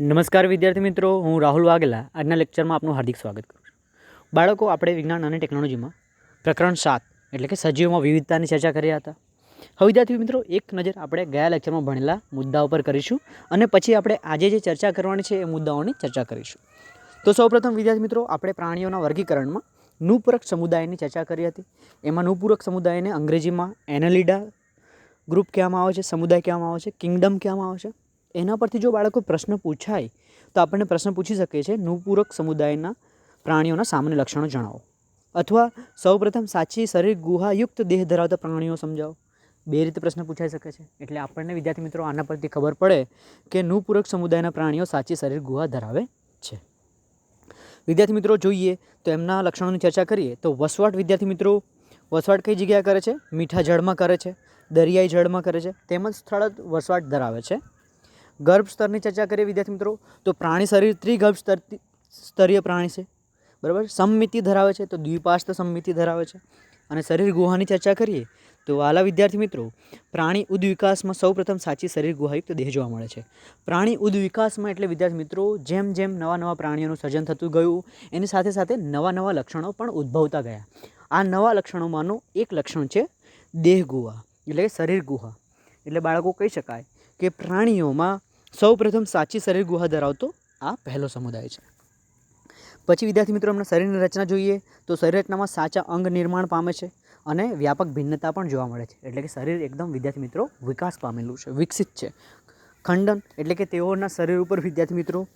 નમસ્કાર વિદ્યાર્થી મિત્રો, હું રાહુલ વાઘેલા. આજના લેક્ચરમાં આપનું હાર્દિક સ્વાગત કરું છું. બાળકો, આપણે વિજ્ઞાન અને ટેકનોલોજીમાં પ્રકરણ સાત, એટલે કે સજીવોમાં વિવિધતાની ચર્ચા કર્યા હતા. હવે વિદ્યાર્થી મિત્રો, એક નજર આપણે ગયા લેક્ચરમાં ભણેલા મુદ્દાઓ પર કરીશું અને પછી આપણે આજે જે ચર્ચા કરવાની છે, એ મુદ્દાઓની ચર્ચા કરીશું. તો સૌપ્રથમ વિદ્યાર્થી મિત્રો, આપણે પ્રાણીઓના વર્ગીકરણમાં નુપૂરક સમુદાયની ચર્ચા કરી હતી. એમાં નુપૂરક સમુદાયને અંગ્રેજીમાં એનલિડા ગ્રુપ કહેવામાં આવે છે, સમુદાય કહેવામાં આવે છે, કિંગડમ કહેવામાં આવે છે. એના પરથી જો બાળકો પ્રશ્ન પૂછાય, તો આપણને પ્રશ્ન પૂછી શકે છે, નુપૂરક સમુદાયના પ્રાણીઓના સામાન્ય લક્ષણો જણાવો. અથવા સૌપ્રથમ સાચી શરીર ગુહાયુક્ત દેહ ધરાવતા પ્રાણીઓ સમજાવો. બે રીતે પ્રશ્ન પૂછાઈ શકે છે. એટલે આપણને, વિદ્યાર્થી મિત્રો, આના પરથી ખબર પડે કે નુપૂરક સમુદાયના પ્રાણીઓ સાચી શરીર ગુહા ધરાવે છે. વિદ્યાર્થી મિત્રો, જોઈએ તો એમના લક્ષણોની ચર્ચા કરીએ તો વસવાટ વિદ્યાર્થી મિત્રો, વસવાટ કઈ જગ્યાએ કરે છે? મીઠા જળમાં કરે છે, દરિયાઈ જળમાં કરે છે, તેમજ સ્થળ વસવાટ ધરાવે છે. ગર્ભ સ્તરની ચર્ચા કરીએ વિદ્યાર્થી મિત્રો. તો પ્રાણી શરીર ત્રિગર્ભ સ્તર સ્તરીય પ્રાણી છે. બરાબર? સમમિતિ ધરાવે છે, તો દ્વિપાસ્ત સમમિતિ ધરાવે છે. અને શરીર ગુહાની ચર્ચા કરીએ, તો વાલા વિદ્યાર્થી મિત્રો, પ્રાણી ઉદ્વિકાસમાં સૌપ્રથમ સાચી શરીર ગુહાયુક્ત દેહ જોવા મળે છે. પ્રાણી ઉદ્વિકાસમાં એટલે વિદ્યાર્થી મિત્રો, જેમ જેમ નવા નવા પ્રાણીઓનું સર્જન થતું ગયું, એની સાથે સાથે નવા નવા લક્ષણો પણ ઉદ્ભવતા ગયા. આ નવા લક્ષણોમાંનું એક લક્ષણ છે, દેહ ગુહા, એટલે શરીર ગુહા. એટલે બાળકો કહી શકાય કે પ્રાણીઓમાં સૌપ્રથમ સાચી શરીર ગુહા ધરાવતો આ પહેલો સમુદાય છે. પછી વિદ્યાર્થી મિત્રો એમના શરીરની રચના જોઈએ તો શરીર રચનામાં સાચા અંગ નિર્માણ પામે છે અને વ્યાપક ભિન્નતા પણ જોવા મળે છે. એટલે કે શરીર એકદમ વિદ્યાર્થી મિત્રો, વિકાસ પામેલું છે, વિકસિત છે. ખંડન એટલે કે તેઓના શરીર ઉપર વિદ્યાર્થી મિત્રો,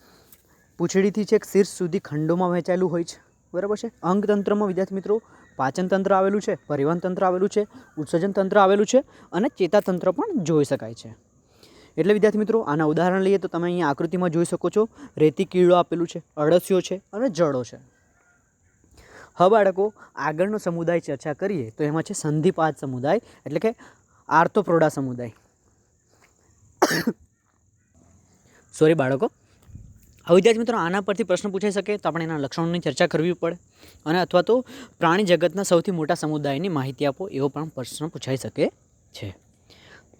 પૂંછડીથી છેક શીર્ષ સુધી ખંડોમાં વહેંચાયેલું હોય છે. બરાબર છે? અંગતંત્રમાં વિદ્યાર્થી મિત્રો, પાચન તંત્ર આવેલું છે, પરિવહન તંત્ર આવેલું છે, ઉત્સર્જન તંત્ર આવેલું છે અને ચેતાતંત્ર પણ જોઈ શકાય છે. એટલે વિદ્યાર્થી મિત્રો, આના ઉદાહરણ લઈએ તો તમે અહીંયા આકૃતિમાં જોઈ શકો છો, રેતી કીડો આપેલું છે, અળસિયો છે અને જળો છે. હવે બાળકો, આગળનો સમુદાય ચર્ચા કરીએ તો એમાં છે સંધિપાત સમુદાય, એટલે કે આર્થોપ્રોડા સમુદાય. સોરી બાળકો. હવે વિદ્યાર્થી મિત્રો, આના પરથી પ્રશ્ન પૂછાઈ શકે તો આપણે એના લક્ષણોની ચર્ચા કરવી પડે અને અથવા તો પ્રાણી જગતના સૌથી મોટા સમુદાયની માહિતી આપો એવો પણ પ્રશ્ન પૂછાઈ શકે છે.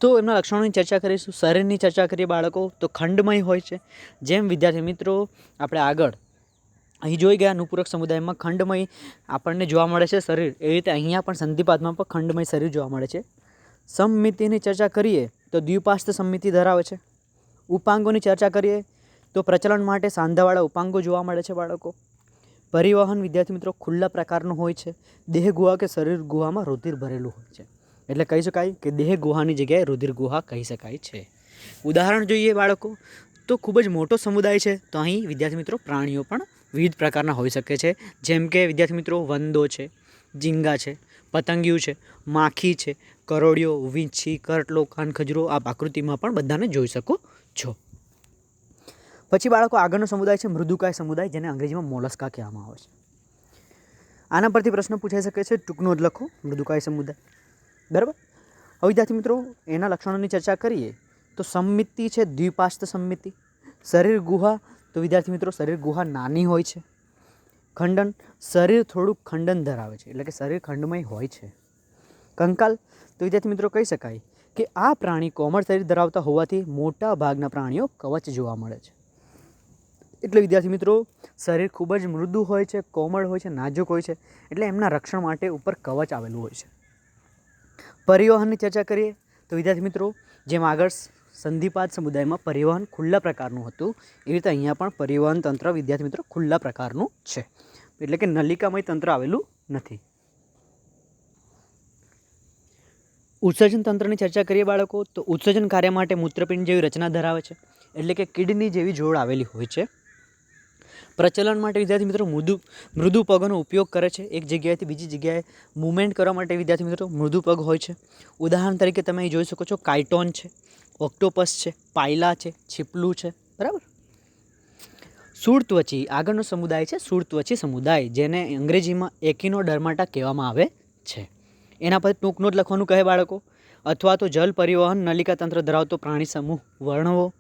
તો એમના લક્ષણોની ચર્ચા કરીશું, શરીરની ચર્ચા કરીએ બાળકો, તો ખંડમય હોય છે. જેમ વિદ્યાર્થી મિત્રો, આપણે આગળ અહીં જોઈ ગયા, અનુપૂરક સમુદાયમાં ખંડમય આપણને જોવા મળે છે શરીર. એવી રીતે અહીંયા પણ સંધિપાતમાં પણ ખંડમય શરીર જોવા મળે છે. સમમિતિની ચર્ચા કરીએ, તો દ્વિપાસ્ત સમિતિ ધરાવે છે. ઉપાંગોની ચર્ચા કરીએ, તો પ્રચલન માટે સાંધાવાળા ઉપાંગો જોવા મળે છે બાળકો. પરિવહન વિદ્યાર્થી મિત્રો, ખુલ્લા પ્રકારનું હોય છે. દેહ, ગુહા કે શરીર, ગુહામાં રુધિર ભરેલું હોય છે. એટલે કહી શકાય કે દેહ ગુહાની જગ્યાએ રુધિર ગુહા કહી શકાય છે. ઉદાહરણ જોઈએ બાળકો, તો ખૂબ જ મોટો સમુદાય છે. તો અહીં વિદ્યાર્થી મિત્રો પ્રાણીઓ પણ વિવિધ પ્રકારના હોઈ શકે છે. જેમ કે વિદ્યાર્થી મિત્રો વંદો છે, ઝીંગા છે, પતંગિયું છે, માખી છે કરોડિયો વીંછી, કરટલો કાનખજરો આ આકૃતિમાં પણ બધાને જોઈ શકો છો. પછી બાળકો, આગળનો સમુદાય છે મૃદુકાય સમુદાય, જેને અંગ્રેજીમાં મોલસ્કા કહેવામાં આવે છે. આના પરથી પ્રશ્ન પૂછાઈ શકે છે, ટૂંકનો જ લખો, મૃદુકાય સમુદાય. બરાબર? હવે વિદ્યાર્થી મિત્રો, એના લક્ષણોની ચર્ચા કરીએ, તો સંમિતિ છે દ્વિપાસ્ત સંમિતિ. શરીર ગુહા, તો વિદ્યાર્થી મિત્રો, શરીર ગુહા નાની હોય છે. ખંડન, શરીર થોડુંક ખંડન ધરાવે છે, એટલે કે શરીર ખંડમય હોય છે. કંકાલ, તો વિદ્યાર્થી મિત્રો કહી શકાય કે આ પ્રાણી કોમળ શરીર ધરાવતા હોવાથી મોટા ભાગના પ્રાણીઓ કવચ જોવા મળે છે. એટલે વિદ્યાર્થી મિત્રો, શરીર ખૂબ જ મૃદુ હોય છે, કોમળ હોય છે, નાજુક હોય છે, એટલે એમના રક્ષણ માટે ઉપર કવચ આવેલું હોય છે. પરિવહનની ચર્ચા કરીએ. તો વિદ્યાર્થી મિત્રો, જેમ આગળ સંધિપાદ સમુદાયમાં પરિવહન ખુલ્લા પ્રકારનું હતું, એવી રીતે અહીંયા પણ પરિવહન તંત્ર, વિદ્યાર્થી મિત્રો, ખુલ્લા પ્રકારનું છે. એટલે કે નલિકામય તંત્ર આવેલું નથી. ઉત્સર્જન તંત્રની ચર્ચા કરીએ બાળકો, તો ઉત્સર્જન કાર્ય માટે મૂત્રપિંડ જેવી રચના ધરાવે છે. એટલે કે કિડની જેવી જોડ આવેલી હોય છે. પ્રચલન માટે વિદ્યાર્થી મિત્રો મૃદુ મૃદુ પગનો ઉપયોગ કરે છે. એક જગ્યાએથી બીજી જગ્યાએ મૂવમેન્ટ કરવા માટે વિદ્યાર્થી મિત્રો મૃદુ પગ હોય છે. ઉદાહરણ તરીકે તમે જોઈ શકો છો, કાઇટોન છે, ઓક્ટોપસ છે, પાયલા છે, છીપલું છે, બરાબર? સૂળત્વચી આગળનો સમુદાય છે સૂળત્વચી સમુદાય, જેને અંગ્રેજીમાં એકિનો ડર્માટા કહેવામાં આવે છે. એના પર ટૂંકનો જ લખવાનું કહે બાળકો. અથવા તો જલ પરિવહન નલિકા તંત્ર ધરાવતો પ્રાણી સમૂહ, વર્ણવો.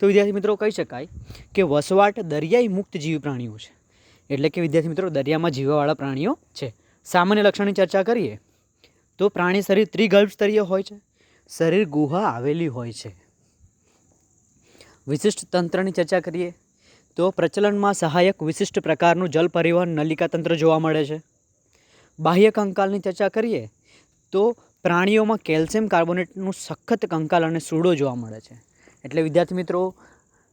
તો વિદ્યાર્થી મિત્રો કહી શકાય કે વસવાટ દરિયાઈ મુક્ત જીવ પ્રાણીઓ છે. એટલે કે વિદ્યાર્થી મિત્રો, દરિયામાં જીવવાવાળા પ્રાણીઓ છે. સામાન્ય લક્ષણની ચર્ચા કરીએ તો પ્રાણી શરીર ત્રિગર્ભ સ્તરીય હોય છે. શરીર ગુહા આવેલી હોય છે. વિશિષ્ટ તંત્રની ચર્ચા કરીએ તો પ્રચલનમાં સહાયક વિશિષ્ટ પ્રકારનું જલ પરિવહન નલિકા તંત્ર જોવા મળે છે. બાહ્ય કંકાલની ચર્ચા કરીએ તો પ્રાણીઓમાં કેલ્શિયમ કાર્બોનેટનું સખત કંકાલ અને સૂડો જોવા મળે છે. એટલે વિદ્યાર્થી મિત્રો,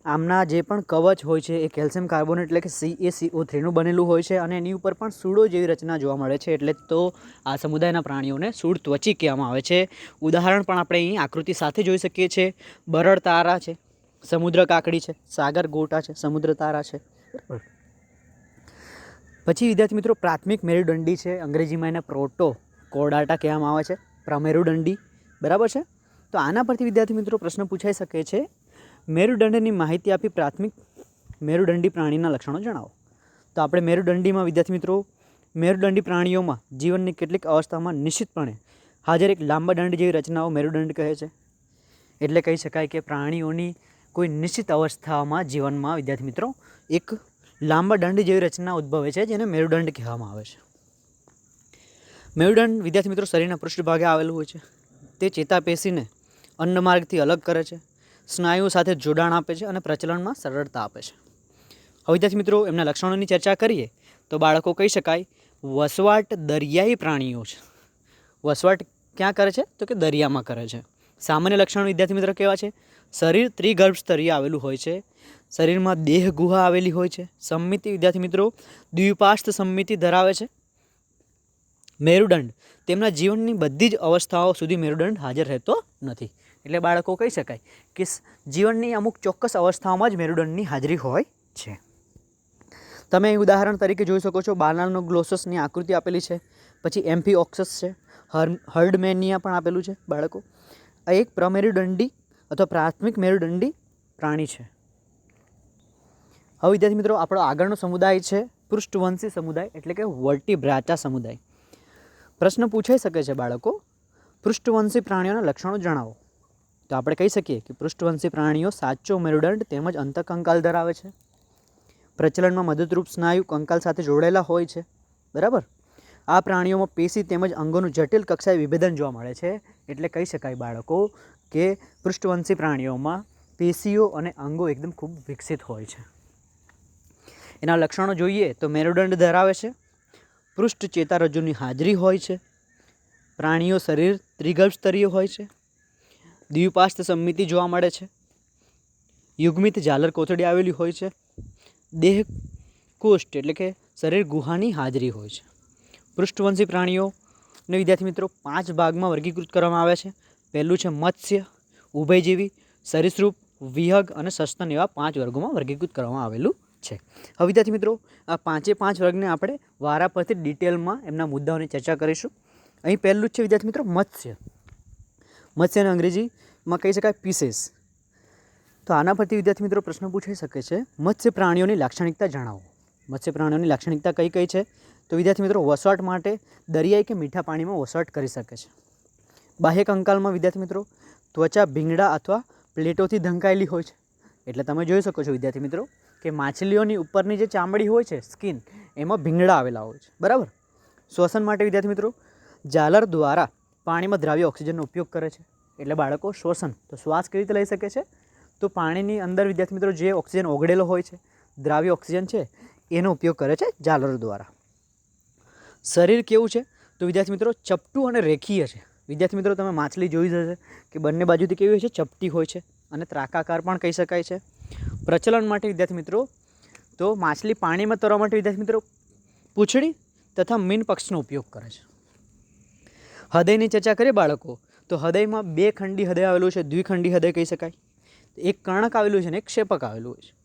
આમના જે પણ કવચ હોય છે એ કેલ્શિયમ કાર્બોનેટ એટલે કે સી એ સી ઓ થ્રીનું બનેલું હોય છે અને એની ઉપર પણ સૂડો જેવી રચના જોવા મળે છે એટલે તો આ સમુદાયના પ્રાણીઓને સૂળ ત્વચી કહેવામાં આવે છે. ઉદાહરણ પણ આપણે અહીં આકૃતિ સાથે જોઈ શકીએ છીએ બરડ તારા છે, સમુદ્ર કાકડી છે, સાગર ગોટા છે, સમુદ્ર તારા છે. પછી વિદ્યાર્થી મિત્રો, પ્રાથમિક મેરુદંડી છે, અંગ્રેજીમાં એને પ્રોટો કોડાટા કહેવામાં આવે છે, પ્રમેરુદંડી, બરાબર છે? તો આના પરથી વિદ્યાર્થી મિત્રો પ્રશ્ન પૂછાઈ શકે છે, મેરુદંડની માહિતી આપી પ્રાથમિક મેરુદંડી પ્રાણીના લક્ષણો જણાવો. તો આપણે મેરુદંડીમાં વિદ્યાર્થી મિત્રો, મેરુદંડી પ્રાણીઓમાં જીવનની કેટલીક અવસ્થામાં નિશ્ચિતપણે હાજર એક લાંબા દંડ જેવી રચનાઓ મેરુદંડ કહે છે. એટલે કહી શકાય કે પ્રાણીઓની કોઈ નિશ્ચિત અવસ્થામાં જીવનમાં વિદ્યાર્થી મિત્રો, એક લાંબા દંડ જેવી રચના ઉદ્ભવે છે જેને મેરુદંડ કહેવામાં આવે છે. મેરુદંડ વિદ્યાર્થી મિત્રો શરીરના પૃષ્ઠભાગે આવેલું હોય છે. તે ચેતાપેશીને અન્નમાર્ગથી અલગ કરે છે, સ્નાયુઓ સાથે જોડાણ આપે છે અને પ્રચલનમાં સરળતા આપે છે. હવે વિદ્યાર્થી મિત્રો, એમના લક્ષણોની ચર્ચા કરીએ તો બાળકો કહી શકાય, વસવાટ દરિયાઈ પ્રાણીઓ છે. વસવાટ ક્યાં કરે છે? તો કે દરિયામાં કરે છે. સામાન્ય લક્ષણો વિદ્યાર્થી મિત્રો કેવા છે? શરીર ત્રિગર્ભ સ્તરીય આવેલું હોય છે, શરીરમાં દેહ ગુહા આવેલી હોય છે. સંમિતિ વિદ્યાર્થી મિત્રો, દ્વિપાસ્થ સંમિતિ ધરાવે છે. મેરુદંડ, તેમના જીવનની બધી જ અવસ્થાઓ સુધી મેરુદંડ હાજર રહેતો નથી. એટલે બાળકો કહી શકાય કે જીવનની અમુક ચોક્કસ અવસ્થાઓમાં જ મેરુદંડની હાજરી હોય છે. તમે અહીં ઉદાહરણ તરીકે જોઈ શકો છો બાનાનો ગ્લોસસની આકૃતિ આપેલી છે, પછી એમ્ફી ઓક્સસ છે હર હર્ડમેનિયા પણ આપેલું છે બાળકો. આ એક પ્રમેરુદંડી અથવા પ્રાથમિક મેરુદંડી પ્રાણી છે. હવે વિદ્યાર્થી મિત્રો, આપણો આગળનો સમુદાય છે પૃષ્ઠવંશી સમુદાય એટલે કે વર્ટીબ્રાચા સમુદાય. પ્રશ્ન પૂછાઈ શકે છે બાળકો પૃષ્ઠવંશી પ્રાણીઓના લક્ષણો જણાવો. તો આપણે કહી શકીએ કે પૃષ્ઠવંશી પ્રાણીઓ સાચો મેરુદંડ તેમજ અંતકંકાલ ધરાવે છે. પ્રચલનમાં મદદરૂપ સ્નાયુ કંકાલ સાથે જોડાયેલા હોય છે. બરાબર? આ પ્રાણીઓમાં પેશી તેમજ અંગોનું જટિલ કક્ષાએ વિભેદન જોવા મળે છે. એટલે કહી શકાય બાળકો કે પૃષ્ઠવંશી પ્રાણીઓમાં પેશીઓ અને અંગો એકદમ ખૂબ વિકસિત હોય છે. એના લક્ષણો જોઈએ તો મેરુદંડ ધરાવે છે. પૃષ્ઠ ચેતારજ્જુની હાજરી હોય છે. પ્રાણીઓ શરીર ત્રિગર્ભ સ્તરીય હોય છે. દ્વિપાસ્થ સંમિતિ જોવા મળે છે. યુગ્મિત ઝાલર કોથળી આવેલી હોય છે. દેહ કોષ્ઠ એટલે કે શરીર ગુહાની હાજરી હોય છે. પૃષ્ઠવંશી પ્રાણીઓને વિદ્યાર્થી મિત્રો પાંચ ભાગમાં વર્ગીકૃત કરવામાં આવે છે. પહેલું છે મત્સ્ય, ઉભયજીવી, સરીસૃપ, વિહગ અને સસ્તન એવા પાંચ વર્ગોમાં વર્ગીકૃત કરવામાં આવેલું છે. હવે વિદ્યાર્થી મિત્રો, આ પાંચે પાંચ વર્ગને આપણે વારા પરથી ડિટેલમાં એમના મુદ્દાઓની ચર્ચા કરીશું. અહીં પહેલું જ છે વિદ્યાર્થી મિત્રો, મત્સ્ય. મત્સ્યને અંગ્રેજીમાં કહી શકાય પીસેસ તો આના પરથી વિદ્યાર્થી મિત્રો પ્રશ્ન પૂછાઈ શકે છે, મત્સ્ય પ્રાણીઓની લાક્ષણિકતા જણાવો. મત્સ્ય પ્રાણીઓની લાક્ષણિકતા કઈ કઈ છે? તો વિદ્યાર્થી મિત્રો વસવાટ માટે દરિયાઈ કે મીઠા પાણીમાં વસવાટ કરી શકે છે. બાહ્ય કંકાલમાં વિદ્યાર્થી મિત્રો ત્વચા ભીંગડા અથવા પ્લેટોથી ઢંકાયેલી હોય છે. એટલે તમે જોઈ શકો છો વિદ્યાર્થી મિત્રો કે માછલીઓની ઉપરની જે ચામડી હોય છે, સ્કિન, એમાં ભીંગડા આવેલા હોય છે. બરાબર? શ્વસન માટે વિદ્યાર્થી મિત્રો ઝાલર દ્વારા પાણીમાં દ્રાવ્ય ઓક્સિજનનો ઉપયોગ કરે છે. એટલે બાળકો શ્વસન, તો શ્વાસ કેવી રીતે લઈ શકે છે? તો પાણીની અંદર વિદ્યાર્થી મિત્રો જે ઓક્સિજન ઓગળેલો હોય છે, દ્રાવ્ય ઓક્સિજન છે, એનો ઉપયોગ કરે છે ઝાલર દ્વારા. શરીર કેવું છે? તો વિદ્યાર્થી મિત્રો ચપટું અને રેખીય છે. વિદ્યાર્થી મિત્રો તમે માછલી જોઈ જશે કે બંને બાજુથી કેવી હોય છે? ચપટી હોય છે અને ત્રાકાકાર પણ કહી શકાય છે. પ્રચલન માટે વિદ્યાર્થી મિત્રો, તો માછલી પાણીમાં તરવા માટે વિદ્યાર્થી મિત્રો પૂંછડી તથા મીન પક્ષનો ઉપયોગ કરે છે. હૃદયની ચર્ચા કરીએ બાળકો, તો હૃદયમાં બે ખંડી હૃદય આવેલું છે, દ્વિખંડી હૃદય કહી શકાય. એક કર્ણક આવેલું છે ને એક ક્ષેપક આવેલું હોય છે.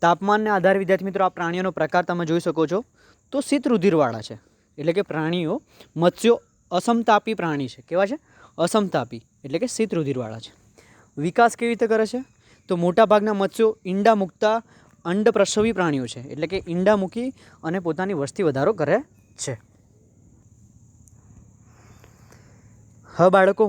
તાપમાનને આધારે, વિદ્યાર્થી મિત્રો, આ પ્રાણીઓનો પ્રકાર તમે જોઈ શકો છો. તો શીત રુધિરવાળા છે. એટલે કે પ્રાણીઓ, મત્સ્યો અસમતાપી પ્રાણી છે. કેવા છે? અસમતાપી, એટલે કે શીત રુધિરવાળા છે. વિકાસ કેવી રીતે કરે છે? તો મોટાભાગના મત્સ્યો ઈંડા મૂકતા અંડ પ્રસવી પ્રાણીઓ છે. એટલે કે ઈંડા મૂકી અને પોતાની વસ્તી વધારો કરે છે. હવે બાળકો,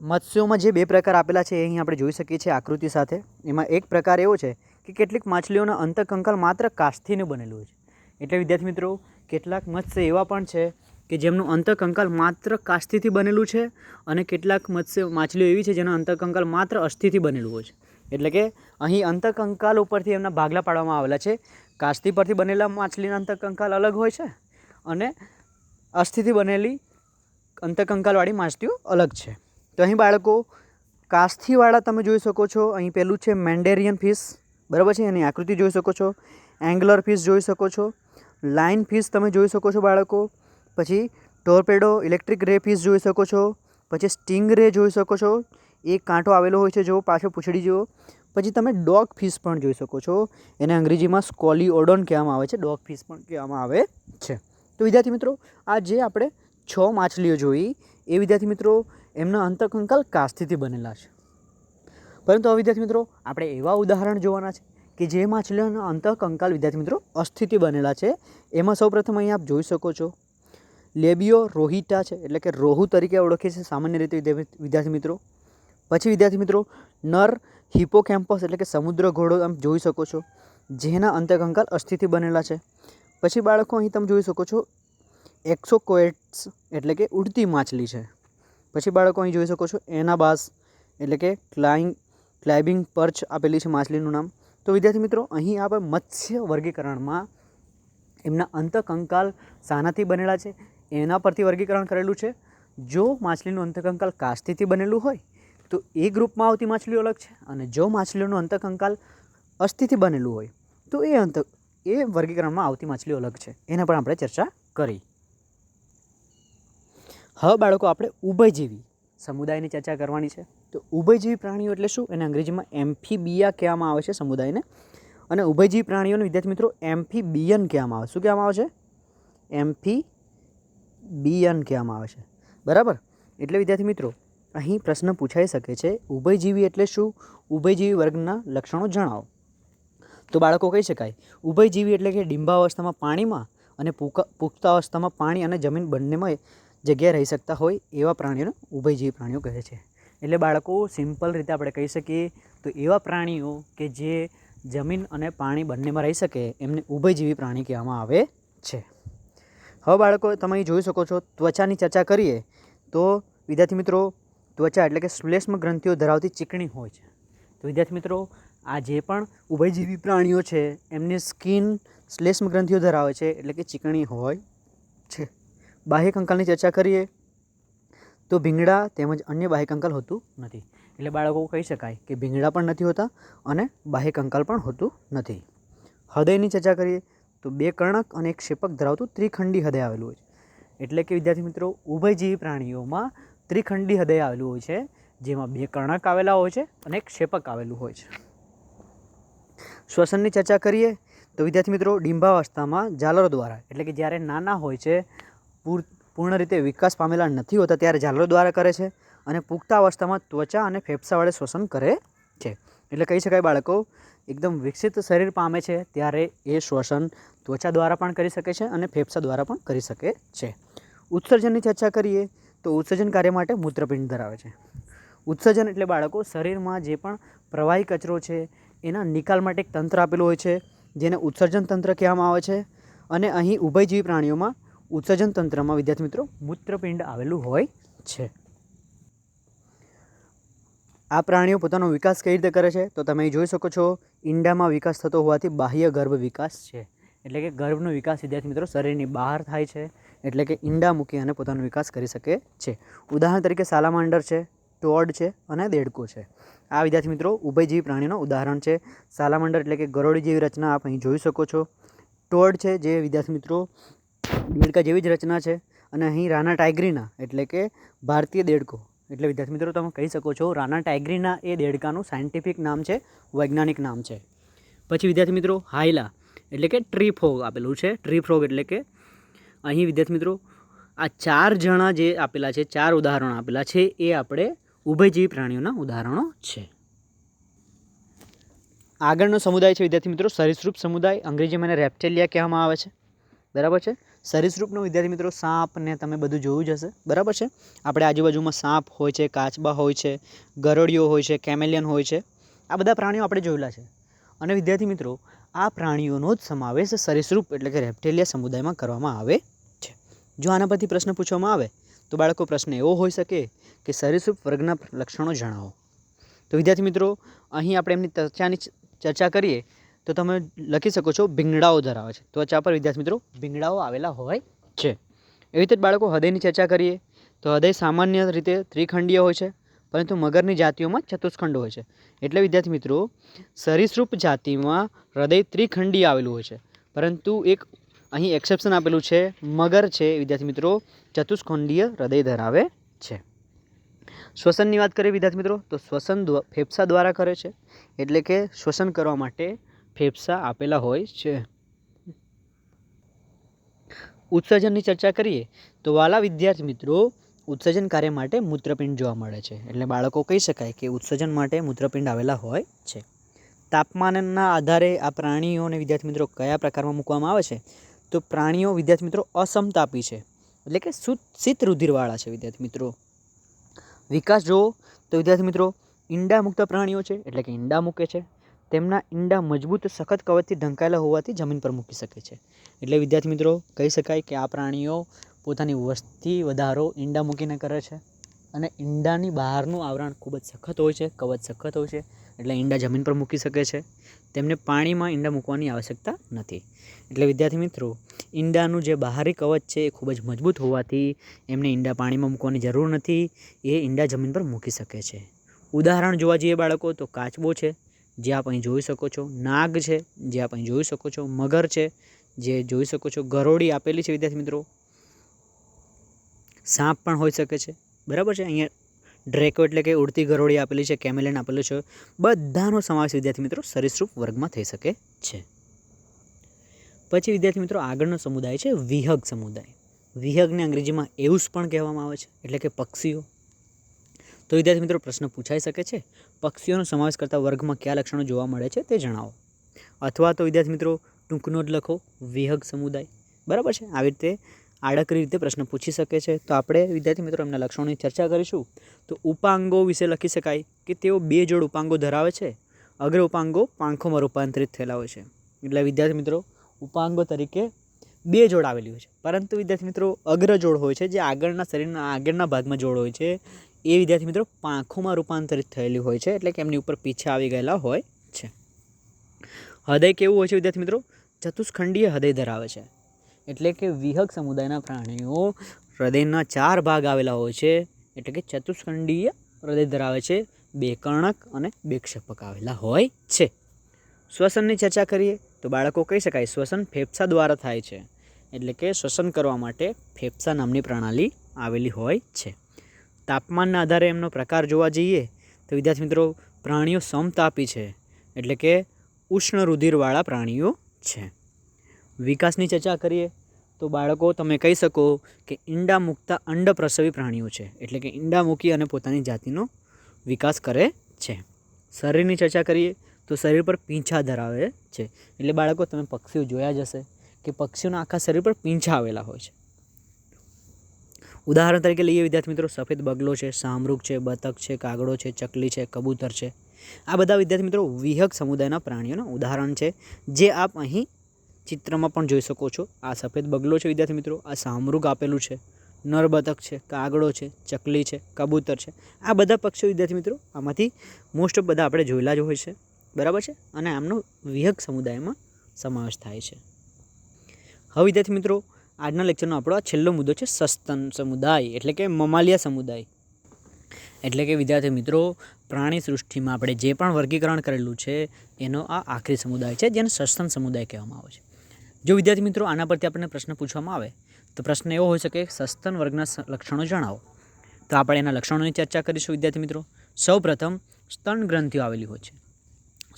મત્સ્યોમાં જે બે પ્રકાર આપેલા છે એ અહીં આપણે જોઈ શકીએ છીએ આકૃતિ સાથે. એમાં એક પ્રકાર એવો છે કે કેટલીક માછલીઓના અંતકંકાલ માત્ર કાસ્થીનું બનેલું છે. એટલે વિદ્યાર્થી મિત્રો, કેટલાક મત્સ્ય એવા પણ છે કે જેમનું અંતકંકાલ માત્ર કાસ્થીથી બનેલું છે અને કેટલાક મત્સ્ય, માછલીઓ એવી છે જેનું અંતકંકાલ માત્ર અસ્થિથી બનેલું હોય છે. એટલે કે અહીં અંતકંકાલ ઉપરથી એમના ભાગલા પાડવામાં આવેલા છે. કાસ્તી પરથી બનેલા માછલીના અંતકંકાલ અલગ હોય છે અને અસ્થિથી બનેલી અંતકંકાલવાળી માછલીઓ અલગ છે. તો અહીં બાળકો, કાસ્થીવાળા તમે જોઈ શકો છો. અહીં પેલું છે મેન્ડેરિયન ફિશ, બરાબર છે? એની આકૃતિ જોઈ શકો છો. એંગ્લર ફિશ જોઈ શકો છો. લાઇન ફિશ તમે જોઈ શકો છો બાળકો. પછી ટોર્પેડો, ઇલેક્ટ્રિક રે ફિશ જોઈ શકો છો. પછી સ્ટિંગ રે જોઈ શકો છો. એક કાંટો આવેલો હોય છે જો, પાછો પૂછડી જુઓ. પછી તમે ડોગ ફિશ પણ જોઈ શકો છો. એને અંગ્રેજીમાં સ્કોલી ઓડોન કહેવામાં આવે છે. ડોગ ફિશ પણ કહેવામાં આવે છે. તો વિદ્યાર્થી મિત્રો, આ જે આપણે છ માછલીઓ જોઈ એ વિદ્યાર્થી મિત્રો એમના અંતકંકાલ કાસ્થિથી બનેલા છે. પરંતુ હવે વિદ્યાર્થી મિત્રો આપણે એવા ઉદાહરણ જોવાના છે કે જે માછલીઓના અંતકંકાલ વિદ્યાર્થી મિત્રો અસ્થિથી બનેલા છે. એમાં સૌપ્રથમ અહીં આપ જોઈ શકો છો. લેબિયો રોહિટા છે, એટલે કે રોહુ તરીકે ઓળખે છે સામાન્ય રીતે વિદ્યા- વિદ્યાર્થી મિત્રો. પછી વિદ્યાર્થી મિત્રો નર હિપોકેમ્પસ એટલે કે સમુદ્ર ઘોડો આમ જોઈ શકો છો. જેના અંતકંકાલ અસ્થિથી બનેલા છે. પછી બાળકો અહીં તમે જોઈ શકો છો એક્સોકોએટ્સ એટલે કે ઉડતી માછલી છે. પછી બાળકો અહીં જોઈ શકો છો એનાબાસ એટલે કે ક્લાઇંગ, ક્લાઇબિંગ પર્ચ આપેલી છે માછલીનું નામ. તો વિદ્યાર્થી મિત્રો, અહીં આપણે મત્સ્ય વર્ગીકરણમાં એમના અંતકંકાલ શાનાથી બનેલા છે. એના પરથી વર્ગીકરણ કરેલું છે. જો માછલીનું અંતકંકાલ કાસ્તીથી બનેલું હોય, તો એ ગ્રુપમાં આવતી માછલીઓ અલગ છે અને જો માછલીઓનું અંતકંકાલ અસ્થિથી બનેલું હોય, તો એ અંત, એ વર્ગીકરણમાં આવતી માછલીઓ અલગ છે. એના પણ આપણે ચર્ચા કરી. હવે બાળકો, આપણે ઉભયજીવી સમુદાયની ચર્ચા કરવાની છે. તો ઉભયજીવી પ્રાણીઓ એટલે શું? એને અંગ્રેજીમાં એમ્ફીબિયા કહેવામાં આવે છે સમુદાયને. અને ઉભયજીવી પ્રાણીઓને, વિદ્યાર્થી મિત્રો, એમ્ફીબિયન કહેવામાં આવે શું કહેવામાં આવે છે? એમ્ફી બિયન કહેવામાં આવે છે. બરાબર? એટલે વિદ્યાર્થી મિત્રો, અહીં પ્રશ્ન પૂછાઈ શકે છે ઉભયજીવી એટલે શું? ઉભયજીવી વર્ગના લક્ષણો જણાવો. તો બાળકો, કહી શકાય. ઉભયજીવી એટલે કે ડિંબાવસ્થામાં પાણીમાં અને પુક- પુખ્તાવસ્થામાં પાણી અને જમીન બંનેમાં જગ્યાએ રહી શકતા હોય એવા પ્રાણીઓને ઉભયજીવી પ્રાણીઓ કહે છે. એટલે બાળકો સિમ્પલ રીતે આપણે કહી શકીએ તો એવા પ્રાણીઓ કે જે જમીન અને પાણી બંનેમાં રહી શકે એમને ઉભયજીવી પ્રાણી કહેવામાં આવે છે. હવે બાળકો, તમે અહીં જોઈ શકો છો, ત્વચાની ચર્ચા કરીએ તો વિદ્યાર્થી મિત્રો, ત્વચા એટલે કે શ્લેષ્મ ગ્રંથિઓ ધરાવતી ચીકણી હોય છે. તો વિદ્યાર્થી મિત્રો, આ જે પણ ઉભયજીવી પ્રાણીઓ છે, એમની સ્કિન શ્લેષ્મ ગ્રંથિઓ ધરાવે છે એટલે કે ચીકણી હોય છે. બાહ્ય કંકાલની ચર્ચા કરીએ તો ભીંગડા તેમજ અન્ય બાહ્ય કંકાલ હોતું નથી. એટલે બાળકો કહી શકાય કે ભીંગડા પણ નથી હોતા અને બાહ્ય કંકાલ પણ હોતું નથી. હૃદયની ચર્ચા કરીએ તો બે કર્ણક અને એક ક્ષેપક ધરાવતું ત્રિખંડી હૃદય આવેલું હોય છે. એટલે કે વિદ્યાર્થી મિત્રો, ઉભયજીવી પ્રાણીઓમાં ત્રિખંડી હૃદય આવેલું હોય છે, જેમાં બે કર્ણક આવેલા હોય છે અને એક ક્ષેપક આવેલું હોય છે. શ્વસનની ચર્ચા કરીએ તો વિદ્યાર્થી મિત્રો, ડિંભાવસ્થામાં ઝાલરો દ્વારા, એટલે કે જ્યારે નાના હોય છે પૂર પૂર્ણ રીતે વિકાસ પામેલા નથી હોતા ત્યારે ઝાલરો દ્વારા કરે છે અને પુખ્તાવસ્થામાં ત્વચા અને ફેફસા વડે શ્વસન કરે છે. એટલે કહી શકાય બાળકો, એકદમ વિકસિત શરીર પામે છે ત્યારે એ શ્વસન ત્વચા દ્વારા પણ કરી શકે છે અને ફેફસા દ્વારા પણ કરી શકે છે. ઉત્સર્જનની ચર્ચા કરીએ તો ઉત્સર્જન કાર્ય માટે મૂત્રપિંડ ધરાવે છે. ઉત્સર્જન એટલે બાળકો શરીરમાં જે પણ પ્રવાહી કચરો છે એના નિકાલ માટે એક તંત્ર આપેલું હોય છે, જેને ઉત્સર્જન તંત્ર કહેવામાં આવે છે. અને અહીં ઉભયજીવી પ્રાણીઓમાં ઉત્સર્જન તંત્રમાં, વિદ્યાર્થી મિત્રો, મૂત્રપિંડ આવેલું હોય છે. આ પ્રાણીઓ પોતાનો વિકાસ કઈ રીતે કરે છે? તો તમે જોઈ શકો છો, ઈંડામાં વિકાસ થતો હોવાથી બાહ્ય ગર્ભ વિકાસ છે. એટલે કે ગર્ભનો વિકાસ, વિદ્યાર્થી મિત્રો, શરીરની બહાર થાય છે. એટલે કે ઈંડા મૂકી અને પોતાનો વિકાસ કરી શકે છે. ઉદાહરણ તરીકે સાલામાંડર છે, ટોડ છે અને દેડકો છે. આ વિદ્યાર્થી મિત્રો, ઉભયજીવી પ્રાણીનો ઉદાહરણ છે. સાલામંડર એટલે કે ગરોળી જેવી રચના, આપ અહીં જોઈ શકો છો. ટોડ છે જે વિદ્યાર્થી મિત્રો દેડકા જેવી જ રચના છે અને અહીં રાના ટાઈગ્રીના, એટલે કે ભારતીય દેડકો. એટલે વિદ્યાર્થી મિત્રો, તમે કહી શકો છો રાના ટાઈગ્રીના એ દેડકાનું સાયન્ટિફિક નામ છે, વૈજ્ઞાનિક નામ છે. પછી વિદ્યાર્થી મિત્રો, હાયલા, એટલે કે ટ્રી ફ્રોગ આપેલું છે. ટ્રી ફ્રોગ એટલે કે અહીં વિદ્યાર્થી મિત્રો, આ ચાર જણા જે આપેલા છે, ચાર ઉદાહરણો આપેલા છે, એ આપણે ઉભયજીવી પ્રાણીઓના ઉદાહરણો છે. આગળનો સમુદાય છે વિદ્યાર્થી મિત્રો, સરીસૃપ સમુદાય, અંગ્રેજીમાં એને રેપ્ટેલિયા કહેવામાં આવે છે. બરાબર છે? સરીસૃપનો વિદ્યાર્થી મિત્રો સાપ ને તમે બધું જોયું જ હશે. બરાબર છે? આપણે આજુબાજુમાં સાપ હોય છે, કાચબા હોય છે, ગરોળીઓ હોય છે, કેમેલિયન હોય છે. આ બધા પ્રાણીઓ આપણે જોયેલા છે. અને વિદ્યાર્થી મિત્રો, આ પ્રાણીઓનો જ સમાવેશ સરીસૃપ એટલે કે રેપ્ટેલિયા સમુદાયમાં કરવામાં આવે છે. જો આના પરથી પ્રશ્ન પૂછવામાં આવે, તો બાળકો પ્રશ્ન એવો હોઈ શકે કે સરીસૃપ વર્ગના લક્ષણો જણાવો. તો વિદ્યાર્થી મિત્રો, અહીં આપણે એમની ચર્ચાની ચર્ચા કરીએ તો તમે લખી શકો છો ભીંગડાઓ ધરાવે છે. ત્વચા પર વિદ્યાર્થી મિત્રો ભીંગડાઓ આવેલા હોય છે. એવી રીતે બાળકો હૃદયની ચર્ચા કરીએ. તો હૃદય સામાન્ય રીતે ત્રિખંડીય હોય છે, પરંતુ મગરની જાતિઓમાં ચતુષ્ખંડ હોય છે. એટલે વિદ્યાર્થી મિત્રો, સરીસૃપ જાતિમાં હૃદય ત્રિખંડીય આવેલું હોય છે, પરંતુ એક અહીં એક્સેપ્શન આપેલું છે, મગર છે. વિદ્યાર્થી મિત્રો, ચતુષ્ખંડીય હૃદય ધરાવે છે. શ્વસનની વાત કરીએ વિદ્યાર્થી મિત્રો, તો શ્વસન ફેફસા દ્વારા કરે છે, એટલે કે શ્વસન કરવા માટે ફેફસા આપેલા હોય છે. ઉત્સર્જનની ચર્ચા કરીએ તો વાલા વિદ્યાર્થી મિત્રો, ઉત્સર્જન કાર્ય માટે મૂત્રપિંડ જોવા મળે છે. એટલે બાળકો કહી શકાય કે ઉત્સર્જન માટે મૂત્રપિંડ આવેલા હોય છે. તાપમાનના આધારે આ પ્રાણીઓને વિદ્યાર્થી મિત્રો કયા પ્રકારમાં મૂકવામાં આવે છે? તો પ્રાણીઓ વિદ્યાર્થી મિત્રો અસમતાપી છે. એટલે કે શીત રુધિરવાળા છે વિદ્યાર્થી મિત્રો. વિકાસ જુઓ તો વિદ્યાર્થી મિત્રો, ઈંડા મુક્ત પ્રાણીઓ છે. એટલે કે ઈંડા મૂકે છે. તેમના ઈંડા મજબૂત, સખત કવચથી ઢંકાયેલા હોવાથી જમીન પર મૂકી શકે છે. એટલે વિદ્યાર્થી મિત્રો, કહી શકાય કે આ પ્રાણીઓ પોતાની વસ્તી વધારો ઈંડા મૂકીને કરે છે અને ઈંડાની બહારનું આવરણ ખૂબ જ સખત હોય છે, કવચ સખત હોય છે, એટલે ઈંડા જમીન પર મૂકી શકે છે. તેમને પાણીમાં ઈંડા મૂકવાની આવશ્યકતા નથી. એટલે વિદ્યાર્થી મિત્રો, ઈંડાનું જે બહારી કવચ છે એ ખૂબ જ મજબૂત હોવાથી એમને ઈંડા પાણીમાં મૂકવાની જરૂર નથી, એ ઈંડા જમીન પર મૂકી શકે છે. ઉદાહરણ જોવા જઈએ બાળકો, તો કાચબો છે. જે આપ અહીં જોઈ શકો છો. નાગ છે, જે આપ અહીં જોઈ શકો છો. મગર છે, જે જોઈ શકો છો. ગરોળી આપેલી છે, વિદ્યાર્થી મિત્રો. સાપ પણ હોઈ શકે છે. બરાબર છે? અહીંયા ડ્રેકો એટલે કે ઉડતી ગરોળી આપેલી છે કેમેલેન આપેલું છે. બધાનો સમાવેશ, વિદ્યાર્થી મિત્રો, સરીસૃપ વર્ગમાં થઈ શકે છે. પછી, વિદ્યાર્થી મિત્રો, આગળનો સમુદાય છે, વિહગ સમુદાય. વિહગને અંગ્રેજીમાં એવુસ પણ કહેવામાં આવે છે. એટલે કે પક્ષીઓ. તો વિદ્યાર્થી મિત્રો પ્રશ્ન પૂછાઈ શકે છે. પક્ષીઓનો સમાવેશ કરતા વર્ગમાં કયા લક્ષણો જોવા મળે છે તે જણાવો. અથવા તો વિદ્યાર્થી મિત્રો ટૂંકનો જ લખો, વિહગ સમુદાય. બરાબર છે? આવી રીતે આડકરી રીતે પ્રશ્ન પૂછી શકે છે. તો આપણે વિદ્યાર્થી મિત્રો એમના લક્ષણોની ચર્ચા કરીશું. તો ઉપાંગો વિશે લખી શકાય કે તેઓ બે જોડ ઉપાંગો ધરાવે છે. અગ્ર ઉપાંગો પાંખોમાં રૂપાંતરિત થયેલા હોય છે. એટલે વિદ્યાર્થી મિત્રો ઉપાંગો તરીકે બે જોડ આવેલી હોય છે. પરંતુ વિદ્યાર્થી મિત્રો અગ્ર જોડ હોય છે જે આગળના શરીરના આગળના ભાગમાં જોડ હોય છે. એ વિદ્યાર્થી મિત્રો પાંખોમાં રૂપાંતરિત થયેલી હોય છે, એટલે કે એમની ઉપર પીછા આવી ગયેલા હોય છે. હૃદય કેવું હોય છે વિદ્યાર્થી મિત્રો? ચતુષ્ખંડીય હૃદય ધરાવે છે. એટલે કે વિહક સમુદાયના પ્રાણીઓ હૃદયના ચાર ભાગ આવેલા હોય છે, એટલે કે ચતુષ્ખંડીય હૃદય ધરાવે છે, બે કર્ણક અને બે ક્ષેપક આવેલા હોય છે. શ્વસનની ચર્ચા કરીએ તો બાળકો કહી શકાય શ્વસન ફેફસા દ્વારા થાય છે, એટલે કે શ્વસન કરવા માટે ફેફસા નામની પ્રણાલી આવેલી હોય છે. તાપમાનના આધારે એમનો પ્રકાર જોવા જઈએ, તો વિદ્યાર્થી મિત્રો, પ્રાણીઓ સમતાપી છે, એટલે કે ઉષ્ણ રુધિરવાળા પ્રાણીઓ છે. વિકાસની ચર્ચા કરીએ, તો બાળકો, તમે કહી શકો કે ઈંડા મૂકતા અંડપ્રસવી પ્રાણીઓ છે, એટલે કે ઈંડા મૂકી અને પોતાની જાતિનો વિકાસ કરે છે. શરીરની ચર્ચા કરીએ, તો શરીર પર પીંછા ધરાવે છે, એટલે બાળકો, તમે પક્ષીઓ જોયા જ હશે કે પક્ષીઓના આખા શરીર પર પીંછા આવેલા હોય છે. ઉદાહરણ તરીકે લઈએ, વિદ્યાર્થી મિત્રો, સફેદ બગલો છે, સામરૂક છે, બતક છે, કાગડો છે, ચકલી છે, કબૂતર છે. આ બધા, વિદ્યાર્થી મિત્રો, વિહક સમુદાયના પ્રાણીઓના ઉદાહરણ છે, જે આપ અહીં ચિત્રમાં પણ જોઈ શકો છો. આ સફેદ બગલો છે, વિદ્યાર્થી મિત્રો. આ સામરૂક આપેલું છે. નર બતક છે, કાગડો છે, ચકલી છે, કબૂતર છે. આ બધા પક્ષીઓ, વિદ્યાર્થી મિત્રો, આમાંથી મોસ્ટ ઓફ બધા આપણે જોયેલા જ હોય છે. બરાબર છે? અને આમનો વિહક સમુદાયમાં સમાવેશ થાય છે. હવે વિદ્યાર્થી મિત્રો આજના લેક્ચરનો આપણો આ છેલ્લો મુદ્દો છે સસ્તન સમુદાય, એટલે કે મમાલિયા સમુદાય. એટલે કે વિદ્યાર્થી મિત્રો, પ્રાણી સૃષ્ટિમાં આપણે જે પણ વર્ગીકરણ કરેલું છે, એનો આ આખરી સમુદાય છે, જેને સસ્તન સમુદાય કહેવામાં આવે છે. જો વિદ્યાર્થી મિત્રો, આના પરથી આપણને પ્રશ્ન પૂછવામાં આવે, તો પ્રશ્ન એવો હોઈ શકે, સસ્તન વર્ગના લક્ષણો જણાવો. તો આપણે એના લક્ષણોની ચર્ચા કરીશું વિદ્યાર્થી મિત્રો. સૌપ્રથમ, સ્તન ગ્રંથિઓ આવેલી હોય છે.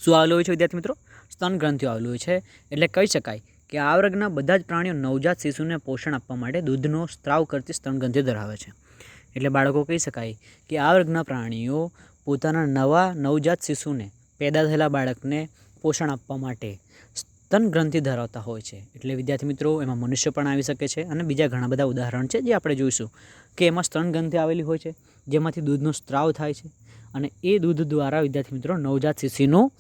શું આવેલું હોય છે વિદ્યાર્થી મિત્રો? સ્તન ગ્રંથિઓ આવેલું હોય છે, એટલે કહી શકાય કે આ વર્ગના બધા જ પ્રાણીઓ નવજાત શિશુને પોષણ આપવા માટે દૂધનો સ્ત્રાવ કરતી સ્તન ધરાવે છે. એટલે બાળકો કહી શકાય કે આ વર્ગના પ્રાણીઓ પોતાના નવા નવજાત શિશુને, પેદા થયેલા બાળકને પોષણ આપવા માટે સ્તન ગ્રંથિ ધરાવતા હોય છે. એટલે વિદ્યાર્થી મિત્રો, એમાં મનુષ્ય પણ આવી શકે છે અને બીજા ઘણા બધા ઉદાહરણ છે જે આપણે જોઈશું. કે એમાં સ્તન ગ્રંથિ આવેલી હોય છે, જેમાંથી દૂધનો સ્ત્રાવ થાય છે અને એ દૂધ દ્વારા વિદ્યાર્થી મિત્રો નવજાત શિશુનું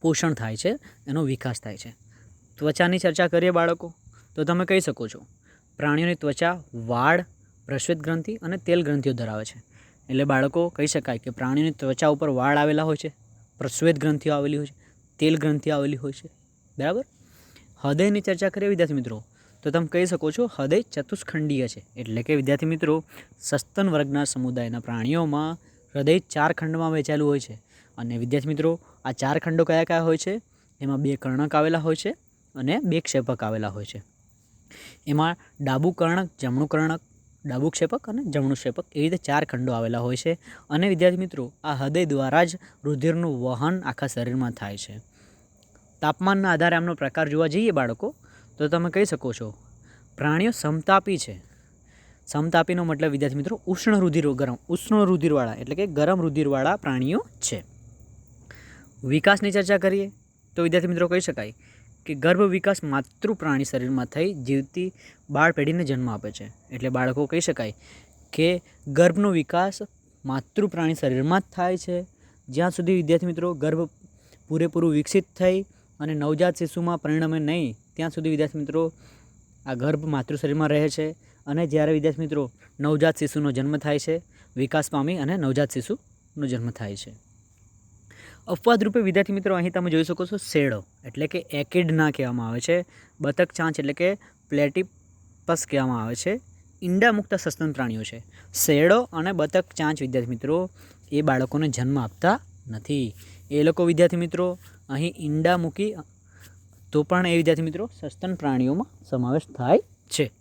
પોષણ થાય છે, એનો વિકાસ થાય છે. ત્વચાની ચર્ચા કરીએ બાળકો? તો તમે કહી શકો છો, પ્રાણીઓની ત્વચા વાળ, પ્રશ્વેત ગ્રંથિ અને તેલ ગ્રંથિઓ ધરાવે છે. એટલે બાળકો કહી શકાય કે પ્રાણીઓની ત્વચા ઉપર વાળ આવેલા હોય છે, પ્રશ્વેત ગ્રંથિઓ આવેલી હોય છે, તેલ ગ્રંથિઓ આવેલી હોય છે. બરાબર? હૃદયની ચર્ચા કરીએ વિદ્યાર્થી મિત્રો. તો તમે કહી શકો છો, હૃદય ચતુષ્ખંડીય છે. એટલે કે વિદ્યાર્થી મિત્રો, સસ્તન વર્ગના સમુદાયના પ્રાણીઓમાં હૃદય ચાર ખંડમાં વહેંચાયેલું હોય છે. અને વિદ્યાર્થી મિત્રો, આ ચાર ખંડો કયા કયા હોય છે? એમાં બે કર્ણક આવેલા હોય છે અને બે ક્ષેપક આવેલા હોય છે. એમાં ડાબું કર્ણક, જમણું કર્ણક, ડાબું ક્ષેપક અને જમણું ક્ષેપક એવી રીતે ચાર ખંડો આવેલા હોય છે. અને વિદ્યાર્થી મિત્રો, આ હૃદય દ્વારા જ રુધિરનું વહન આખા શરીરમાં થાય છે. તાપમાનના આધારે આમનો પ્રકાર જોવા જઈએ બાળકો, તો તમે કહી શકો છો, પ્રાણીઓ સમતાપી છે. સમતાપીનો મતલબ વિદ્યાર્થી મિત્રો, ઉષ્ણ રુધિર, ગરમ, ઉષ્ણ રુધિરવાળા એટલે કે ગરમ રુધિરવાળા પ્રાણીઓ છે. વિકાસની ચર્ચા કરીએ, તો વિદ્યાર્થી મિત્રો કહી શકાય કે ગર્ભ વિકાસ માતૃ પ્રાણી શરીરમાં થઈ જીવતી બાળ પેઢીને જન્મ આપે છે. એટલે બાળકો કહી શકાય કે ગર્ભનો વિકાસ માતૃ પ્રાણી શરીરમાં જ થાય છે. જ્યાં સુધી વિદ્યાર્થી મિત્રો ગર્ભ પૂરેપૂરું વિકસિત થઈ અને નવજાત શિશુમાં પરિણમે નહીં, ત્યાં સુધી વિદ્યાર્થી મિત્રો આ ગર્ભ માતૃ શરીરમાં રહે છે અને જ્યારે વિદ્યાર્થી મિત્રો નવજાત શિશુનો જન્મ થાય છે, વિકાસ પામી અને નવજાત શિશુનો જન્મ થાય છે. અપવાદ રૂપે વિદ્યાર્થી મિત્રો, અહીં તમે જોઈ શકો છો શેડો. એટલે કે એકેડના કહેવામાં આવે છે. બતક ચાંચ એટલે કે પ્લેટિપસ કહેવામાં આવે છે. ઈંડા મુક્ત સસ્તન પ્રાણીઓ છે. શેડો અને બતક ચાંચ વિદ્યાર્થી મિત્રો, એ બાળકોને જન્મ આપતા નથી. એ લોકો, વિદ્યાર્થી મિત્રો, અહીં ઈંડા મૂકી તો પણ એ વિદ્યાર્થી મિત્રો સસ્તન પ્રાણીઓમાં સમાવેશ થાય છે.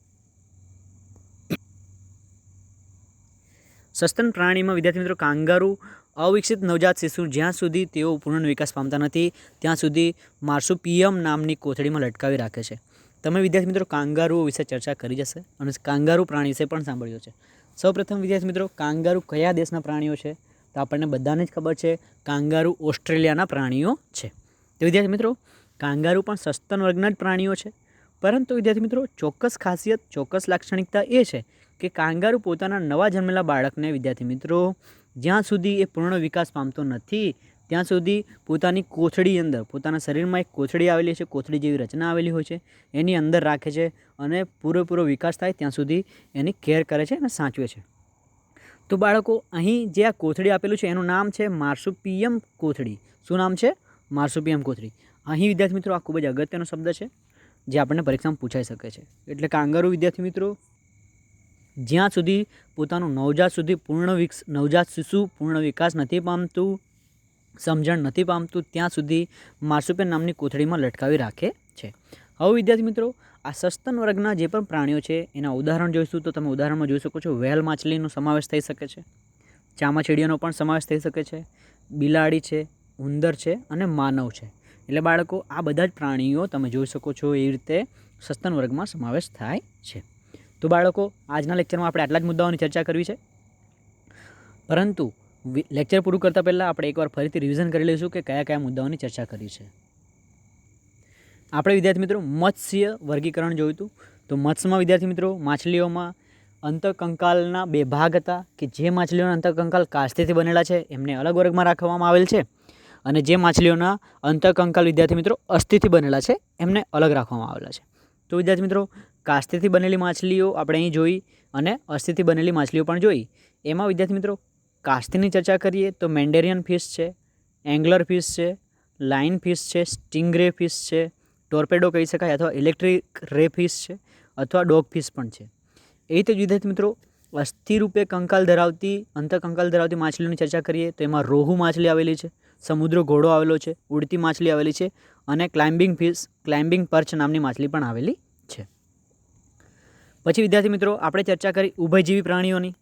સસ્તન પ્રાણીમાં વિદ્યાર્થી મિત્રો, કાંગારૂ અવિકસિત નવજાત શિશુ જ્યાં સુધી તેઓ પૂર્ણ વિકાસ પામતા નથી, ત્યાં સુધી માર્સુપિયમ નામની કોથળીમાં લટકાવી રાખે છે. તમે વિદ્યાર્થી મિત્રો કાંગારુઓ વિશે ચર્ચા કરી જશે અને કાંગારુ પ્રાણી વિશે પણ સાંભળ્યું છે. સૌપ્રથમ વિદ્યાર્થી મિત્રો, કાંગારુ કયા દેશના પ્રાણીઓ છે? તો આપણને બધાને જ ખબર છે, કાંગારુ ઓસ્ટ્રેલિયાના પ્રાણીઓ છે. તો વિદ્યાર્થી મિત્રો, કાંગારુ પણ સસ્તન વર્ગના જ પ્રાણીઓ છે. પરંતુ વિદ્યાર્થી મિત્રો, ચોક્કસ ખાસિયત, ચોક્કસ લાક્ષણિકતા એ છે કે કાંગારુ પોતાના નવા જન્મેલા બાળકને વિદ્યાર્થી મિત્રો જ્યાં સુધી એ પૂર્ણ વિકાસ પામતો નથી, ત્યાં સુધી પોતાની કોથળી અંદર, પોતાના શરીરમાં એક કોથળી આવેલી છે, કોથળી જેવી રચના આવેલી હોય છે, એની અંદર રાખે છે અને પૂરેપૂરો વિકાસ થાય ત્યાં સુધી એની કેર કરે છે અને સાચવે છે. તો બાળકો, અહીં જે આ કોથળી આપેલું છે, એનું નામ છે માર્સુપિયમ કોથળી. શું નામ છે? માર્સુપિયમ કોથળી. અહીં વિદ્યાર્થી મિત્રો આ ખૂબ જ અગત્યનો શબ્દ છે, જે આપણને પરીક્ષામાં પૂછાઈ શકે છે. એટલે કાંગારૂ વિદ્યાર્થી મિત્રો જ્યાં સુધી પોતાનું નવજાત સુધી પૂર્ણ વિકસ, નવજાત શિશુ પૂર્ણ વિકાસ નથી પામતું, સમજણ નથી પામતું, ત્યાં સુધી માર્સુપેન નામની કોથળીમાં લટકાવી રાખે છે. હવે વિદ્યાર્થી મિત્રો, આ સસ્તન વર્ગના જે પણ પ્રાણીઓ છે, એના ઉદાહરણ જોઈશું તો તમે ઉદાહરણમાં જોઈ શકો છો વેલ માછલીનો સમાવેશ થઈ શકે છે, ચામાચીડીયાનો પણ સમાવેશ થઈ શકે છે, બિલાડી છે, ઉંદર છે અને માનવ છે. એટલે બાળકો, આ બધા જ પ્રાણીઓ તમે જોઈ શકો છો, એ રીતે સસ્તન વર્ગમાં સમાવેશ થાય છે. તો બાળકો, આજના લેક્ચરમાં આપણે આટલા જ મુદ્દાઓની ચર્ચા કરવી છે. પરંતુ લેક્ચર પૂરું કરતાં પહેલાં આપણે એકવાર ફરીથી રિવિઝન કરી લઈશું કે કયા કયા મુદ્દાઓની ચર્ચા કરી છે. આપણે વિદ્યાર્થી મિત્રો, મત્સ્ય વર્ગીકરણ જોયું હતું. તો મત્સ્યમાં વિદ્યાર્થી મિત્રો, માછલીઓમાં અંતકંકાલના બે ભાગ હતા કે જે માછલીઓના અંતકંકાલ કાસ્તીથી બનેલા છે, એમને અલગ વર્ગમાં રાખવામાં આવેલ છે. અને જે માછલીઓના અંતકંકાલ વિદ્યાર્થી મિત્રો, અસ્થિથી બનેલા છે, એમને અલગ રાખવામાં આવેલા છે. તો વિદ્યાર્થી મિત્રો કાસ્તીથી બનેલી માછલીઓ આપણે અહીં જોઈ અને અસ્થિથી બનેલી માછલીઓ પણ જોઈ. એમાં, વિદ્યાર્થી મિત્રો, કાસ્તીની ચર્ચા કરીએ તો મેન્ડેરિયન ફિશ છે, એંગ્લર ફિશ છે લાઇન ફિશ છે, સ્ટિંગરે ફિશ છે, ટોર્પેડો કહી શકાય અથવા ઇલેક્ટ્રિક રે ફિશ છે અથવા ડોગ ફિશ પણ છે. એ રીતે વિદ્યાર્થી મિત્રો, અસ્થિ રૂપે કંકાલ ધરાવતી, અંતકંકાલ ધરાવતી માછલીઓની ચર્ચા કરીએ તો એમાં રોહુ માછલી આવેલી છે, સમુદ્ર ઘોડો આવેલો છે, ઉડતી માછલી આવેલી છે અને ક્લાઇમ્બિંગ ફિશ, ક્લાઇમ્બિંગ પર્ચ નામની માછલી પણ આવેલી પછી વિદ્યાર્થી મિત્રો, આપણે ચર્ચા કરી ઉભયજીવી પ્રાણીઓની.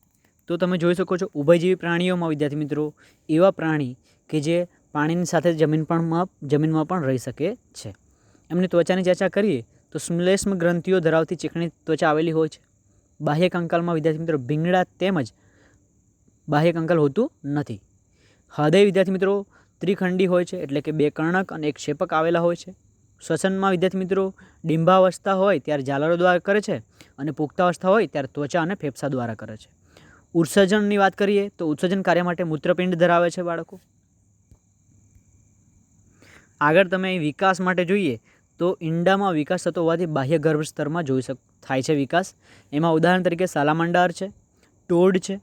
તો તમે જોઈ શકો છો, ઉભયજીવી પ્રાણીઓમાં વિદ્યાર્થી મિત્રો, એવા પ્રાણી કે જે પાણીની સાથે જમીન પણ જમીનમાં પણ રહી શકે છે. એમની ત્વચાની ચર્ચા કરીએ, તો શ્લેષ્મ ગ્રંથિઓ ધરાવતી ચીકણી ત્વચા આવેલી હોય છે. બાહ્ય કંકાલમાં વિદ્યાર્થી મિત્રો, ભીંગડા તેમજ બાહ્ય કંકાલ હોતું નથી. હૃદય વિદ્યાર્થી મિત્રો, ત્રિખંડી હોય છે, એટલે કે બે કર્ણક અને એક ક્ષેપક આવેલા હોય છે. શ્વસનમાં વિદ્યાર્થી મિત્રો ડિંબાવસ્થા હોય ત્યારે ઝાલરો દ્વારા કરે છે અને પુખ્તાવસ્થા હોય ત્યારે ત્વચા અને ફેફસા દ્વારા કરે છે. ઉત્સર્જનની વાત કરીએ તો ઉત્સર્જન કાર્ય માટે મૂત્રપિંડ ધરાવે છે બાળકો. આગળ તમે વિકાસ માટે જોઈએ તો ઈંડામાં વિકાસ થતો હોવાથી બાહ્ય ગર્ભ સ્તરમાં જોઈ શક, થાય છે વિકાસ. એમાં ઉદાહરણ તરીકે સાલામંડાર છે, ટોડ છે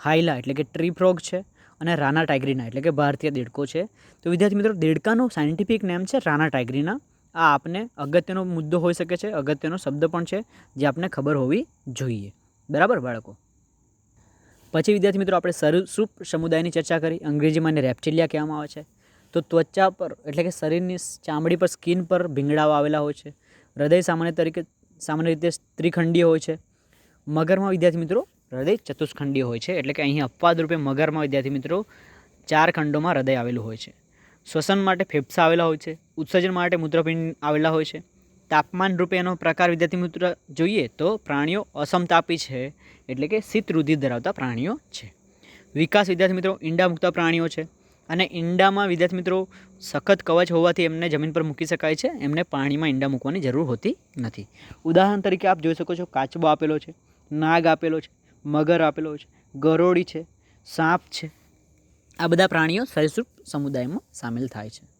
હાઇલા એટલે કે ટ્રી ફ્રોગ છે અને રાના ટાઇગ્રીના એટલે કે ભારતીય દેડકો છે. તો વિદ્યાર્થી મિત્રો, દેડકાનું સાયન્ટિફિક નેમ છે રાના ટાઇગ્રીના. આ આપને અગત્યનો મુદ્દો હોઈ શકે છે, અગત્યનો શબ્દ પણ છે, જે આપને ખબર હોવી જોઈએ. બરાબર, બાળકો? પછી વિદ્યાર્થી મિત્રો, આપણે સરીસૃપ સમુદાયની ચર્ચા કરી. અંગ્રેજીમાં એને રેપ્ટિલિયા કહેવામાં આવે છે. તો ત્વચા પર, એટલે કે શરીરની ચામડી પર, સ્કિન પર ભીંગડાઓ આવેલા હોય છે. હૃદય સામાન્ય તરીકે, સામાન્ય રીતે ત્રિખંડીય હોય છે. મગરમાં વિદ્યાર્થી મિત્રો, હૃદય ચતુષ્ખંડીય હોય છે. એટલે કે અહીં અપવાદ રૂપે મગરમાં વિદ્યાર્થી મિત્રો, ચાર ખંડોમાં હૃદય આવેલું હોય છે. શ્વસન માટે ફેફસા આવેલા હોય છે. ઉત્સર્જન માટે મૂત્રપિંડ આવેલા હોય છે. તાપમાન રૂપે એનો પ્રકાર વિદ્યાર્થી મિત્ર જોઈએ તો પ્રાણીઓ અસમતાપી છે, એટલે કે શીત રુધિર ધરાવતા પ્રાણીઓ છે. વિકાસ વિદ્યાર્થી મિત્રો ઈંડા મૂકતા પ્રાણીઓ છે અને ઈંડામાં વિદ્યાર્થી મિત્રો સખત કવચ હોવાથી એમને જમીન પર મૂકી શકાય છે, એમને પાણીમાં ઈંડા મૂકવાની જરૂર હોતી નથી. ઉદાહરણ તરીકે આપ જોઈ શકો છો, કાચબો આપેલો છે, નાગ આપેલો છે, મગર આપેલો છે, ગરોળી છે, સાપ છે. આ બધા પ્રાણીઓ સરીસૃપ સમુદાયમાં સામેલ થાય છે.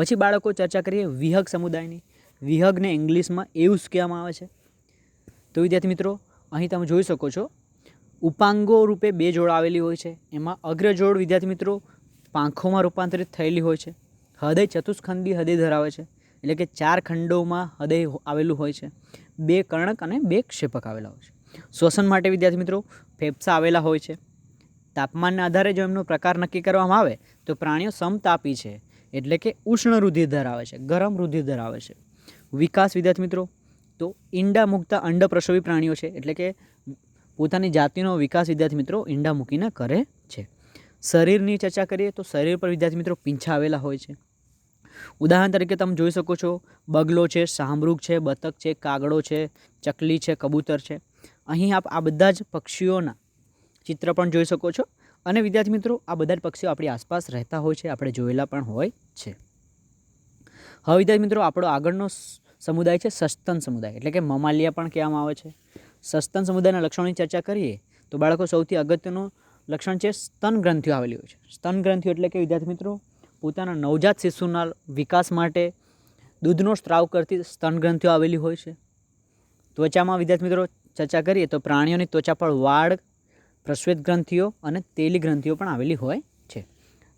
પછી બાળકો ચર્ચા કરીએ વિહગ સમુદાયની. વિહગને ઇંગ્લિશમાં એવ્સ કહેવામાં આવે છે. તો વિદ્યાર્થી મિત્રો, અહીં તમે જોઈ શકો છો, ઉપાંગો રૂપે બે જોડ આવેલી હોય છે. એમાં અગ્રજોડ વિદ્યાર્થી મિત્રો પાંખોમાં રૂપાંતરિત થયેલી હોય છે. હૃદય ચતુષ્ખંડી હૃદય ધરાવે છે. એટલે કે ચાર ખંડોમાં હૃદય આવેલું હોય છે. બે કર્ણક અને બે ક્ષેપક આવેલા હોય છે. શ્વસન માટે વિદ્યાર્થી મિત્રો, ફેફસા આવેલા હોય છે. તાપમાનના આધારે જો એમનો પ્રકાર નક્કી કરવામાં આવે, તો પ્રાણીઓ સમતાપી છે. એટલે કે ઉષ્ણ રુધિર ધરાવે છે, ગરમ રુધિર ધરાવે છે. વિકાસ વિદ્યાર્થી મિત્રો, તો ઈંડા મૂકતા અંડપ્રસવી પ્રાણીઓ છે, એટલે કે પોતાની જાતિનો વિકાસ વિદ્યાર્થી મિત્રો ઈંડા મૂકીને કરે છે. શરીરની ચર્ચા કરીએ તો શરીર પર વિદ્યાર્થી મિત્રો પીંછા આવેલા હોય છે. ઉદાહરણ તરીકે તમે જોઈ શકો છો, બગલો છે સાંભરૂક છે, બતક છે, કાગડો છે, ચકલી છે, કબૂતર છે. અહીં આપ આ બધા જ પક્ષીઓના ચિત્ર પણ જોઈ શકો છો. અને વિદ્યાર્થી મિત્રો, આ બધા જ પક્ષીઓ આપણી આસપાસ રહેતા હોય છે, આપણે જોયેલા પણ હોય છે. હવે વિદ્યાર્થી મિત્રો, આપણો આગળનો સમુદાય છે સસ્તન સમુદાય, એટલે કે મમાલિયા પણ કહેવામાં આવે છે. સસ્તન સમુદાયના લક્ષણોની ચર્ચા કરીએ, તો બાળકો સૌથી અગત્યનું લક્ષણ છે સ્તન ગ્રંથિઓ આવેલી હોય છે. સ્તન ગ્રંથિઓ એટલે કે વિદ્યાર્થી મિત્રો, પોતાના નવજાત શિશુના વિકાસ માટે દૂધનો સ્ત્રાવ કરતી સ્તન ગ્રંથિઓ આવેલી હોય છે. ત્વચામાં વિદ્યાર્થી મિત્રો ચર્ચા કરીએ, તો પ્રાણીઓની ત્વચા પર વાળ પ્રશ્વેત ગ્રંથિઓ અને તેલી ગ્રંથિઓ પણ આવેલી હોય છે.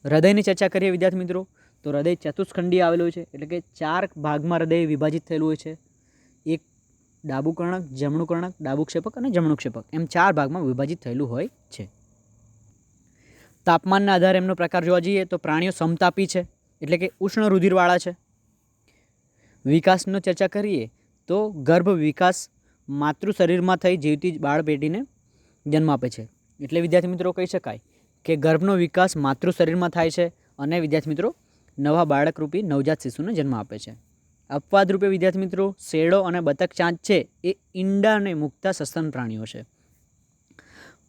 હૃદયની ચર્ચા કરીએ વિદ્યાર્થી મિત્રો, તો હૃદય ચતુષ્ખંડી આવેલું છે, એટલે કે ચાર ભાગમાં હૃદય વિભાજિત થયેલું હોય છે. એક ડાબું કર્ણક, જમણું કર્ણક, ડાબું ક્ષેપક અને જમણું ક્ષેપક, એમ ચાર ભાગમાં વિભાજિત થયેલું હોય છે. તાપમાનના આધારે એમનો પ્રકાર જોવા જઈએ તો પ્રાણીઓ સમતાપી છે, એટલે કે ઉષ્ણ રુધિરવાળા છે. વિકાસનો ચર્ચા કરીએ તો ગર્ભ વિકાસ માતૃ શરીરમાં થઈ જીવતી બાળ પેઢીને જન્મ આપે છે. એટલે વિદ્યાર્થી મિત્રો કહી શકાય કે ગર્ભનો વિકાસ માતૃ શરીરમાં થાય છે અને વિદ્યાર્થી મિત્રો નવા બાળકરૂપી નવજાત શિશુને જન્મ આપે છે. અપવાદ રૂપે વિદ્યાર્થી મિત્રો શેડો અને બતક ચાંચ છે એ ઈંડાને મુકતા સસ્તન પ્રાણીઓ છે.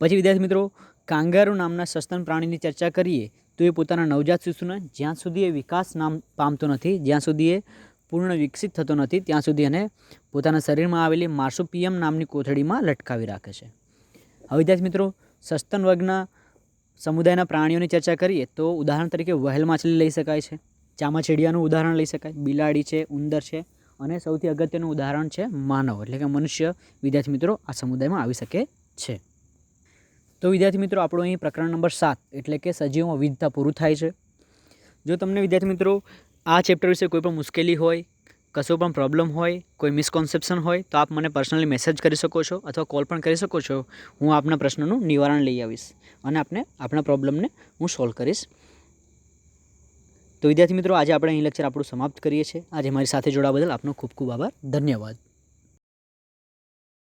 પછી વિદ્યાર્થી મિત્રો કાંગારૂ નામના સસ્તન પ્રાણીની ચર્ચા કરીએ તો એ પોતાના નવજાત શિશુને જ્યાં સુધી એ વિકાસ નામ પામતો નથી, જ્યાં સુધી એ પૂર્ણ વિકસિત થતો નથી, ત્યાં સુધી એને પોતાના શરીરમાં આવેલી માર્સુપિયમ નામની કોથળીમાં લટકાવી રાખે છે. હવે વિદ્યાર્થી મિત્રો, સસ્તન વર્ગના સમુદાયના પ્રાણીઓની ચર્ચા કરીએ તો ઉદાહરણ તરીકે વહેલ માછલી લઈ શકાય છે, ચામાચીડિયાનું ઉદાહરણ લઈ શકાય, બિલાડી છે, ઉંદર છે અને સૌથી અગત્યનું ઉદાહરણ છે માનવ, એટલે કે મનુષ્ય વિદ્યાર્થી મિત્રો આ સમુદાયમાં આવી શકે છે. તો વિદ્યાર્થી મિત્રો, આપણું અહીં પ્રકરણ નંબર સાત, એટલે કે સજીવોમાં વિવિધતા પૂરું થાય છે. જો તમને વિદ્યાર્થી મિત્રો આ ચેપ્ટર વિશે કોઈ પણ મુશ્કેલી હોય કશો પણ પ્રોબ્લેમ હોય, કોઈ મિસકોન્સેપ્શન હોય, તો આપ મને પર્સનલી મેસેજ કરી શકો છો અથવા કોલ પણ કરી શકો છો. હું આપના પ્રશ્નનું નિવારણ લઈ આવીશ અને આપને આપણા પ્રોબ્લેમને હું સોલ્વ કરીશ. તો વિદ્યાર્થી મિત્રો, આજે આપણે અહીં લેક્ચર આપણું સમાપ્ત કરીએ છીએ. આજે મારી સાથે જોડાવા બદલ આપનો ખૂબ ખૂબ આભાર. ધન્યવાદ.